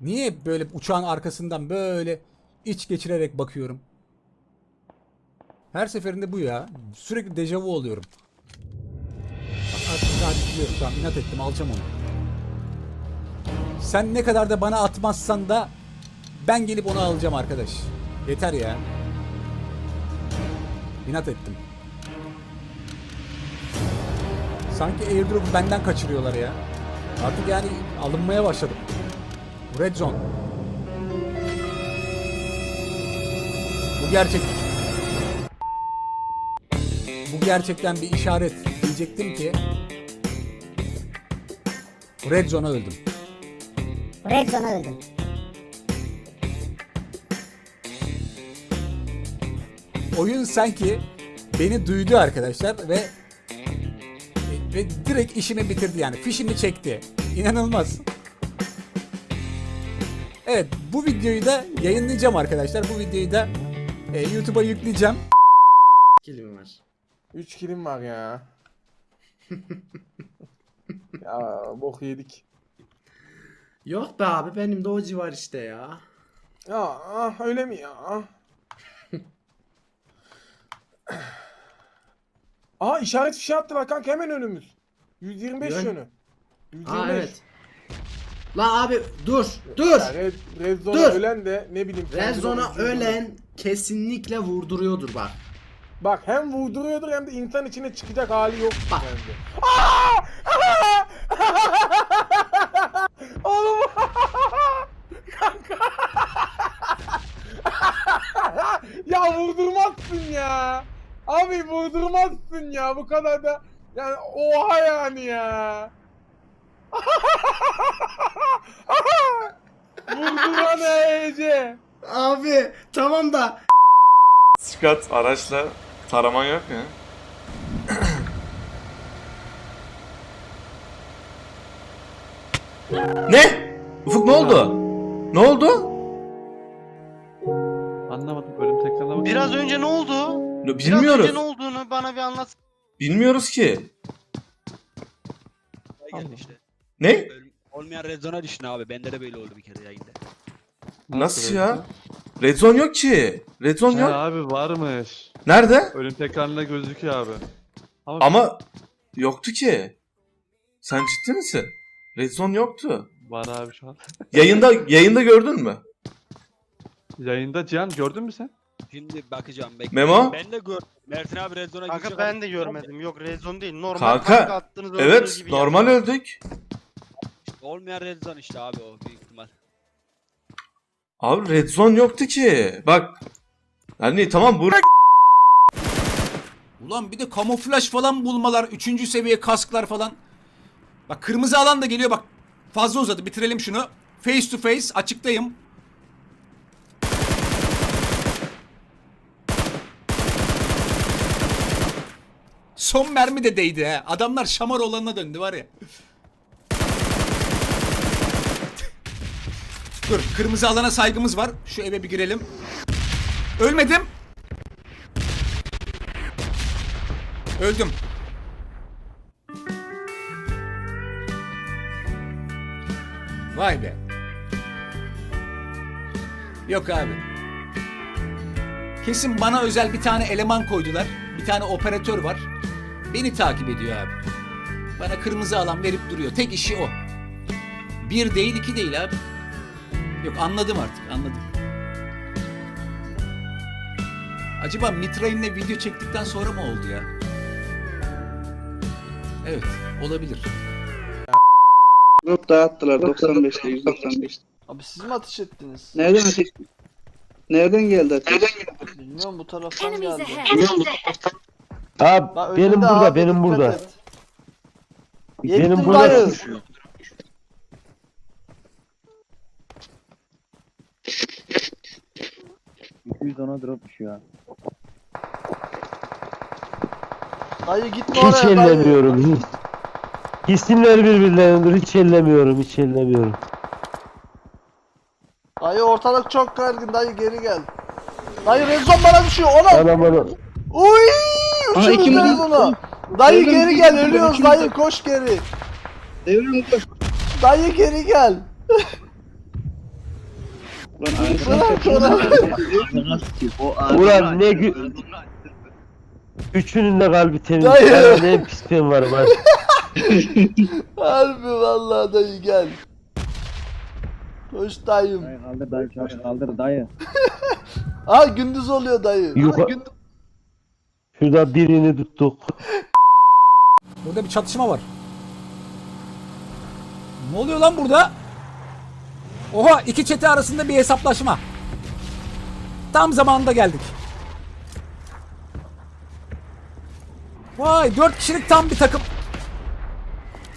Niye böyle uçağın arkasından böyle iç geçirerek bakıyorum? Her seferinde bu ya. Sürekli dejavu oluyorum. Bak artık artık biliyorum. Tamam inat ettim alacağım onu. Sen ne kadar da bana atmazsan da ben gelip onu alacağım arkadaş. Yeter ya. İnat ettim. Sanki airdrop'u benden kaçırıyorlar ya. Artık yani alınmaya başladım. Red Zone. Bu gerçek. Bu gerçekten bir işaret. Diyecektim ki Red Zone'a öldüm. Red Zone'a öldüm. Oyun sanki beni duydu arkadaşlar ve ve direkt işimi bitirdi yani. Fişimi çekti. İnanılmaz. Evet bu videoyu da yayınlayacağım arkadaşlar. Bu videoyu da e, YouTube'a yükleyeceğim. Kilim var. 3 kilim var ya. ya bok yedik. Yok be abi benim de o civar işte ya. Ya ah, öyle mi ya? Aa işaret fişi attı bak kanka hemen önümüz. 125 Yön- yönü. 125. Aa evet. La abi dur dur. Ya Red, Red Zone'a Dur. ölen de ne bileyim. Red kendini vurduruyor. ölen kesinlikle vurduruyordur bak. Bak hem vurduruyordur hem de insan içine çıkacak hali yok Bak. bence. Aa! Oğlum. Kanka. ya vurdurmazsın ya. Abi vurdurmazsın ya bu kadar da. Yani oha yani ya. Vurduran Ece. Abi tamam da Skat araçla taraman yok ya. Ne? Ufuk ne oldu? Ne oldu? Anlamadım bölüm tekrarlamak. Biraz önce ne oldu? Biraz Bilmiyoruz. önce ne olduğunu bana bir anlat. Bilmiyoruz ki. Allah. işte. Ne? Olmayan red zone'a düştün abi. Bende de böyle oldu bir kere yayında. Nasıl ya? Red zone yok ki. Red zone Ya yok. abi varmış. Nerede? Ölüm tekrarında gözüküyor abi. Ama, Ama yoktu ki. Sen ciddi misin? Red zone yoktu. var abi şu an. Yayında yayında gördün mü? Yayında Cihan gördün mü sen? Şimdi bakacağım. Bekle. Memo? Ben de gördüm. Mertin abi red zone'a Kanka gidecek ben de görmedim. Yok rezon değil. Normal Kanka, kanka attınız Evet, gibi normal yaptınız. öldük. Olmayan red zone işte abi o büyük ihtimal. Abi red zone yoktu ki. Bak. Yani tamam bu Ulan bir de kamuflaj falan bulmalar, üçüncü seviye kasklar falan. Bak kırmızı alan da geliyor bak. Fazla uzadı bitirelim şunu. Face to face açıktayım. Son mermi de değdi he. Adamlar şamar olanına döndü var ya. Dur kırmızı alana saygımız var. Şu eve bir girelim. Ölmedim. Öldüm. Vay be. Yok abi. Kesin bana özel bir tane eleman koydular. Bir tane operatör var. Beni takip ediyor abi. Bana kırmızı alan verip duruyor. Tek işi o. Bir değil iki değil abi. Yok anladım artık anladım. Acaba Mitrain'le video çektikten sonra mı oldu ya? Evet, olabilir. Drop dağıttılar 95'te 195'te. Abi siz mi ateş ettiniz? Nereden ateş? Nereden geldi ateş? Bilmiyorum bu taraftan geldi. ahead. Bak, Abi benim önünde burada, abi, benim dikkat burada. et. Yettim Benim burada dayı. Dayı gitme Hiç oraya dayı. ellemiyorum. Hiç. Hissimler birbirleridir. Hiç ellemiyorum. Hiç ellemiyorum. Dayı ortalık çok gergin dayı geri gel. Dayı rezon bana düşüyor ona. Bana bana. Uy! Aha, Uçurun ikimiz- rezonu. Dayı Devrim geri bir- gel bir- ölüyoruz ikimiz- dayı koş geri. Devrim koş. Dayı geri gel. Ulan ne gü... Üçünün de kalbi temiz. Dayı. Ben ne pis ben varım hadi. Harbi vallahi dayı gel. Hoş dayım. Kaldır dayı kaldır dayı. Ha gündüz oluyor dayı. Yuka... Şurada birini tuttuk. Burada bir çatışma var. Ne oluyor lan burada? Oha iki çete arasında bir hesaplaşma. Tam zamanında geldik. Vay dört kişilik tam bir takım.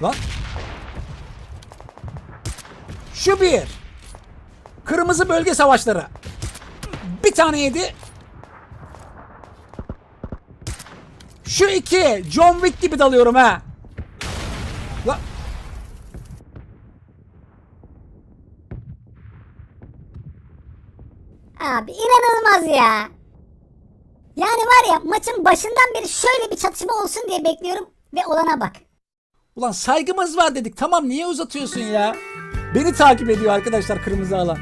Lan. Şu bir. Kırmızı bölge savaşları. Bir tane yedi. Şu iki. John Wick gibi dalıyorum ha. Abi inanılmaz ya. Yani var ya maçın başından beri şöyle bir çatışma olsun diye bekliyorum ve olana bak. Ulan saygımız var dedik. Tamam niye uzatıyorsun ya? Beni takip ediyor arkadaşlar kırmızı alan.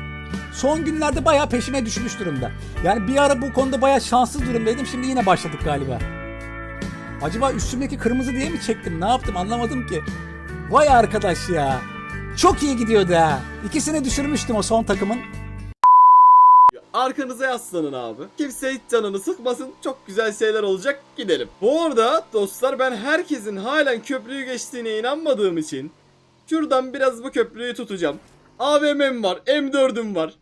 Son günlerde bayağı peşime düşmüş durumda. Yani bir ara bu konuda bayağı şanssız durumdaydım. Şimdi yine başladık galiba. Acaba üstümdeki kırmızı diye mi çektim? Ne yaptım anlamadım ki. Vay arkadaş ya. Çok iyi gidiyordu ha. İkisini düşürmüştüm o son takımın. Arkanıza yaslanın abi. Kimse hiç canını sıkmasın. Çok güzel şeyler olacak. Gidelim. Bu arada dostlar ben herkesin halen köprüyü geçtiğine inanmadığım için şuradan biraz bu köprüyü tutacağım. AVM'm var. M4'üm var.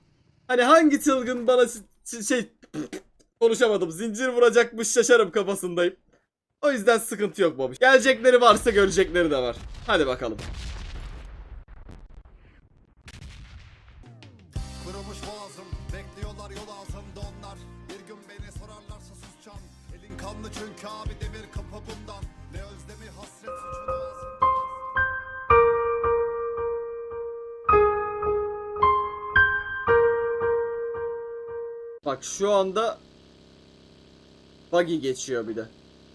Hani hangi çılgın bana şey konuşamadım. Zincir vuracakmış şaşarım kafasındayım. O yüzden sıkıntı yok babuş. Gelecekleri varsa görecekleri de var. Hadi bakalım. Kanlı çünkü abi demir kapı bundan. Ne özlemi hasret suçunu. Bak şu anda buggy geçiyor bir de.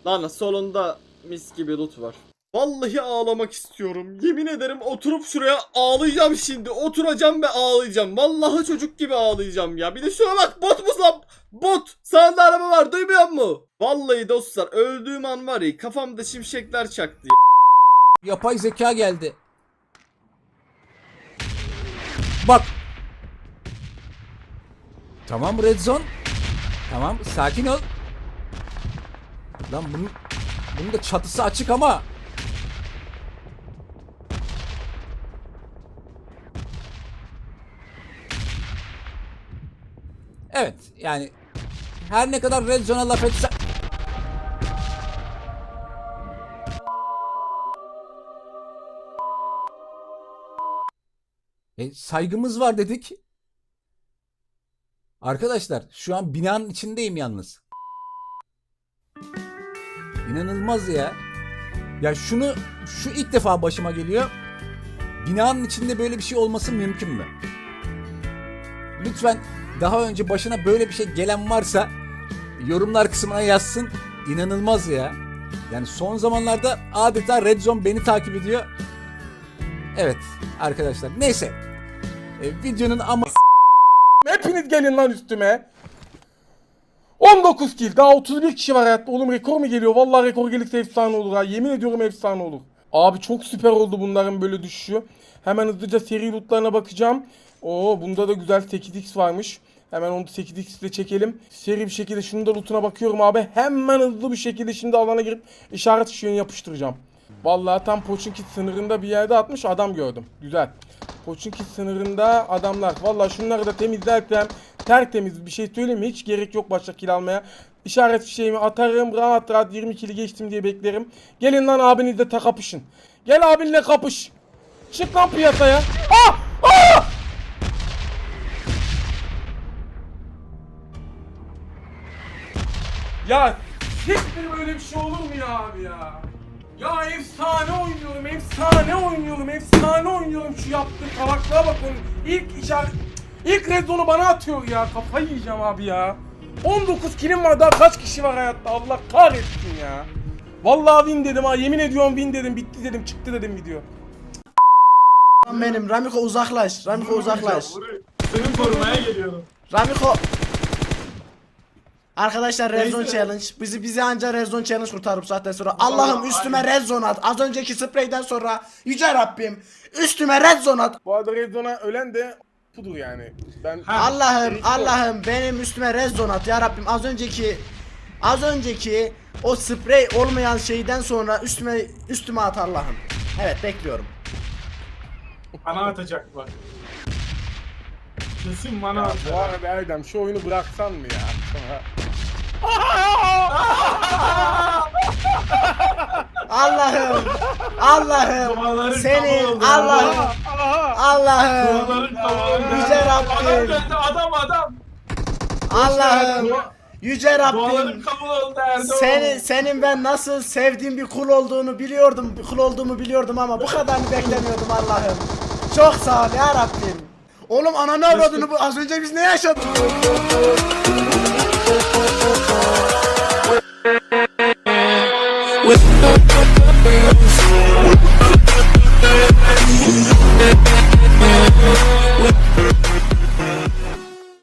Lan solunda mis gibi loot var. Vallahi ağlamak istiyorum. Yemin ederim oturup şuraya ağlayacağım şimdi. Oturacağım ve ağlayacağım. Vallahi çocuk gibi ağlayacağım ya. Bir de şuna bak bot mu lan? Bot. Sağında araba var duymuyor mu? Vallahi dostlar öldüğüm an var ya kafamda şimşekler çaktı. Yapay zeka geldi. Bak. Tamam Red Zone. Tamam sakin ol. Lan bunun, bunun da çatısı açık ama. Evet yani her ne kadar Red Zone'a laf etse... E, saygımız var dedik. Arkadaşlar şu an binanın içindeyim yalnız. İnanılmaz ya. Ya şunu şu ilk defa başıma geliyor. Binanın içinde böyle bir şey olması mümkün mü? Lütfen daha önce başına böyle bir şey gelen varsa yorumlar kısmına yazsın. İnanılmaz ya. Yani son zamanlarda adeta Red Zone beni takip ediyor. Evet arkadaşlar. Neyse. E, videonun ama Hepiniz gelin lan üstüme. 19 kill. Daha 31 kişi var hayatta. Oğlum rekor mu geliyor? Vallahi rekor gelirse efsane olur ha. Yemin ediyorum efsane olur. Abi çok süper oldu bunların böyle düşüşü. Hemen hızlıca seri lootlarına bakacağım. Oo bunda da güzel 8x varmış. Hemen onu 8x ile çekelim. Seri bir şekilde şunun da lootuna bakıyorum abi. Hemen hızlı bir şekilde şimdi alana girip işaret fişeğini yapıştıracağım. Vallahi tam Poçinki sınırında bir yerde atmış adam gördüm. Güzel. Poçinki sınırında adamlar. Vallahi şunları da temizlerken tertemiz bir şey söyleyeyim mi? Hiç gerek yok başka kill almaya. İşaret fişeğimi atarım. Rahat rahat 20 kili geçtim diye beklerim. Gelin lan abinizle ta kapışın. Gel abinle kapış. Çık lan piyasaya. Ah! Ya siktir böyle bir şey olur mu ya abi ya? Ya efsane oynuyorum, efsane oynuyorum, efsane oynuyorum şu yaptığım salaklığa bak onun. İlk işaret, ilk rezonu bana atıyor ya. Kafayı yiyeceğim abi ya. 19 kilim var daha kaç kişi var hayatta Allah kahretsin ya. Vallahi win dedim ha yemin ediyorum win dedim bitti dedim çıktı dedim video. Benim Ramiko uzaklaş. Ramiko uzaklaş. Seni korumaya geliyorum. Ramiko. Arkadaşlar Red Zone Challenge. Bizi bizi anca Red Zone Challenge kurtarır bu saatten sonra. Allah'ım üstüme Red Zone at. Az önceki spreyden sonra Yüce Rabbim üstüme Red Zone at. Bu arada Redzon'a ölen de budur yani. Ben Allah'ım Allah'ım benim üstüme Red Zone at ya Rabbim. Az önceki az önceki o sprey olmayan şeyden sonra üstüme üstüme at Allah'ım. Evet bekliyorum. Bana atacak bak. Kesin bana Ya atacak. bu arada Erdem şu oyunu bıraksan mı ya? Allah'ım. Allah'ım. Duaların kabul seni oldu. Allah'ım. Allah'ım. Duaların kabul Yüce Adam Rabbim geldi adam adam. Allah'ım. Yüce Duaların Rabbim. Kabul oldu Erdoğan. seni senin ben nasıl sevdiğim bir kul olduğunu biliyordum bir kul olduğumu biliyordum ama bu kadarını beklemiyordum Allah'ım? Çok sağ ol ya Rabbim. Oğlum ananı avradını bu az önce biz ne yaşadık?